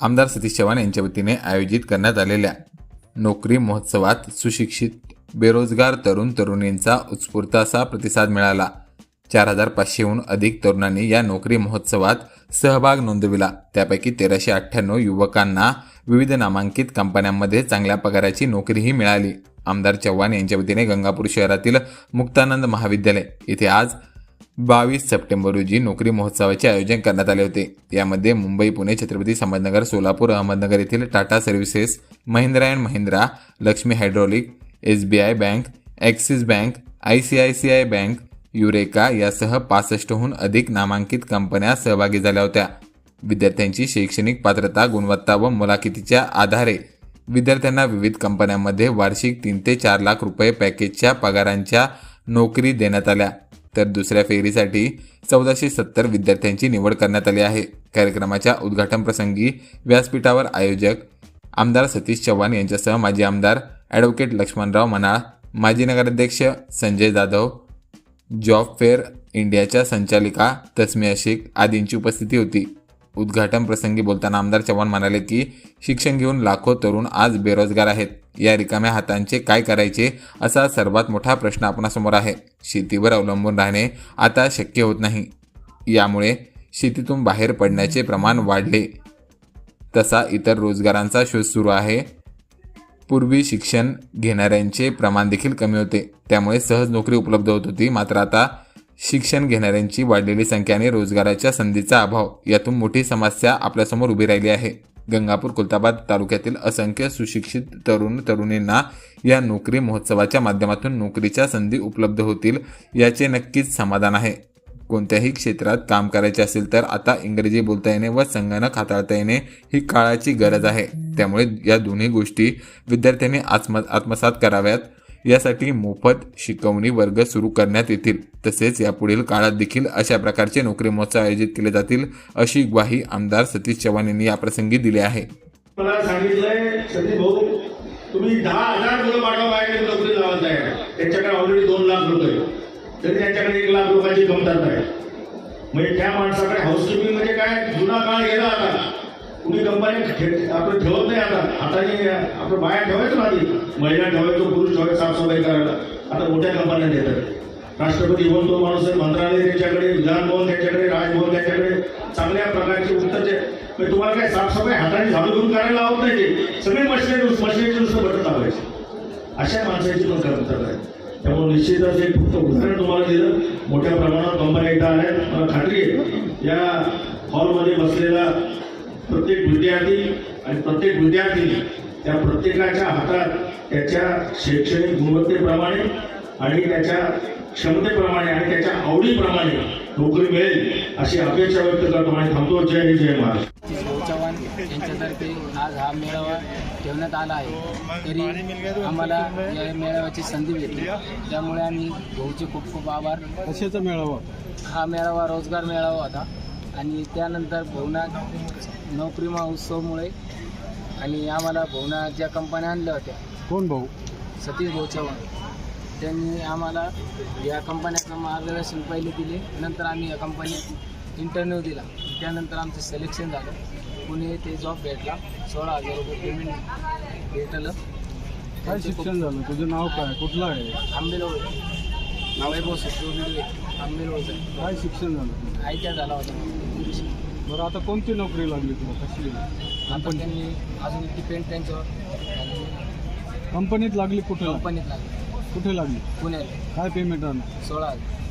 आमदार सतीश चव्हाण यांच्या वतीने आयोजित करण्यात आलेल्या नोकरी महोत्सवात सुशिक्षित बेरोजगार तरुण तरुणींचा उत्स्फूर्त असा प्रतिसाद मिळाला. चार हजार पाचशेहून अधिक तरुणांनी या नोकरी महोत्सवात सहभाग नोंदविला. त्यापैकी तेराशे अठ्ठ्याण्णव युवकांना विविध नामांकित कंपन्यांमध्ये चांगल्या पगाराची नोकरीही मिळाली. आमदार चव्हाण यांच्या वतीने गंगापूर शहरातील मुक्तानंद महाविद्यालय इथे आज बावीस सप्टेंबर रोजी नोकरी महोत्सवाचे आयोजन करण्यात आले होते. यामध्ये मुंबई पुणे छत्रपती संभाजनगर सोलापूर अहमदनगर येथील Tata services Mahindra and Mahindra Laxmi hydraulic S B I bank Axis bank I C I C I bank Eureka यासह पासष्टहून अधिक नामांकित कंपन्या सहभागी झाल्या होत्या. विद्यार्थ्यांची शैक्षणिक पात्रता गुणवत्ता व मुलाखतीच्या आधारे. विद्यार्थ्यांना विविध कंपन्यांमध्ये वार्षिक तीन ते चार लाख रुपये पॅकेजच्या पगारांच्या नोकरी देण्यात आल्या. तर दुसऱ्या फेरीसाठी चौदाशे सत्तर विद्यार्थ्यांची निवड करण्यात आली आहे. कार्यक्रमाच्या उद्घाटन प्रसंगी व्यासपीठावर आयोजक आमदार सतीश चव्हाण यांच्यासह माजी आमदार ॲडव्होकेट लक्ष्मणराव मनाळ माजी नगराध्यक्ष संजय जाधव जॉब फेअर इंडियाच्या संचालिका तस्मिया शेख आदींची उपस्थिती होती. उद्घाटन प्रसंगी बोलताना आमदार चव्हाण म्हणाले की शिक्षण घेऊन लाखो तरुण आज बेरोजगार आहेत. या रिकाम्या हातांचे काय करायचे असा सर्वात मोठा प्रश्न आपणासमोर आहे. शेतीवर अवलंबून राहणे आता शक्य होत नाही. यामुळे शेतीतून बाहेर पडण्याचे प्रमाण वाढले. तसा इतर रोजगारांचा शोध सुरू आहे. पूर्वी शिक्षण घेणाऱ्यांचे प्रमाण देखील कमी होते. त्यामुळे सहज नोकरी उपलब्ध होत होती. मात्र आता शिक्षण घेणाऱ्यांची वाढलेली संख्या आणि रोजगाराच्या संधीचा अभाव यातून मोठी समस्या आपल्यासमोर उभी राहिली आहे. गंगापूर कुलताबाद तालुक्यातील असंख्य सुशिक्षित तरुण तरुणींना या नोकरी महोत्सवाच्या माध्यमातून नोकरीच्या संधी उपलब्ध होतील याचे नक्कीच समाधान आहे. कोणत्याही क्षेत्रात काम करायचे असेल तर आता इंग्रजी बोलता येणे व संगणक हाताळता येणे ही काळाची गरज आहे. त्यामुळे या दोन्ही गोष्टी विद्यार्थ्यांनी आत्म आत्मसात कराव्यात. यासाठी मोफत शिकवणी वर्ग सुरू करण्यात येतील. तसेच यापुढील काळात देखील अशा प्रकारचे नोकरी महोत्सव आयोजित केले जातील अशी ग्वाही आमदार सतीश चव्हाण यांनी याप्रसंगी दिली आहे. मला सांगितलंय सतीश भाऊ तुम्ही दहा हजार मुलं पाठवा नोकरी लावत आहे. त्यांच्याकडे ऑलरेडी दोन लाख रुपये. तरी त्यांच्याकडे एक लाख रुपयाची कमतरता आहे. म्हणजे त्या माणसाकडे हाऊसकीपिंग म्हणजे काय? जुना काळ गेला आता. कुणी कंपनी आपलं ठेवत नाही आता. हाताने आपलं बाया ठेवायचं नाही आधी. महिला ठेवायचो पुरुष ठेवायचं साफसफाई करायला. आता मोठ्या कंपन्या देतात. राष्ट्रपती भवन तो माणूस मंत्रालय त्याच्याकडे विधानभवन त्याच्याकडे राजभवन त्याच्याकडे. चांगल्या प्रकारचे उत्तरचे म्हणजे तुम्हाला काय साफसफाई हाताने झाडू करून करायला लावत नाही ते? सगळे मशिनरी मशिनरीचे नुसतं बटत लावायचे अशा माणसाची पण कमतरता आहे. त्यामुळे निश्चितच एक फक्त उदाहरण तुम्हाला दिलं. मोठ्या प्रमाणात कंपन्या इथं आल्या. मला खात्री आहे या हॉलमध्ये बसलेला प्रत्येक विद्यार्थी आणि प्रत्येक विद्यार्थिनी त्या प्रत्येकाच्या हातात त्याच्या शैक्षणिक गुणवत्तेप्रमाणे आणि त्याच्या क्षमतेप्रमाणे आणि त्याच्या आवडीप्रमाणे नोकरी मिळेल अशी अपेक्षा व्यक्त करतो आणि थांबतो. जय हिंद जय महाराष्ट्र. चव्हाण यांच्यातर्फे आज हा मेळावा ठेवण्यात आला आहे. तरी आम्हाला या मेळाव्याची संधी भेटली. त्यामुळे आम्ही भाऊचे खूप खूप आभार. कशाचा मेळावा? हा मेळावा रोजगार मेळावा होता. आणि त्यानंतर भाऊना नोकरी महोत्सवमुळे आणि आम्हाला भाऊना ज्या कंपन्या आणल्या होत्या. कोण भाऊ? सतीश भाऊ चव्हाण. त्यांनी आम्हाला या कंपन्याचं मार्गदर्शन पहिले दिले. नंतर आम्ही या कंपनीत इंटरव्ह्यू दिला. त्यानंतर आमचं सिलेक्शन झालं. पुणे ते जॉब भेटला. सोळा हजार रुपये पेमेंट भेटलं. काय शिक्षण झालं? तुझं नाव काय? कुठलं आहे? आंबेलोळ वैभव सचिव बिडवे आंबेलोळचं काय शिक्षण झालं? तुझं आय टी आय झाला होता. बरं आता कोणती नोकरी लागली तुला कशी आता त्यांनी अजून डिपेंड त्यांच्यावर आणि कंपनीत लागली कुठे? कंपनीत लागली. कुठे लागली? पुण्यात. काय पेमेंट आलं? सोळा हजार.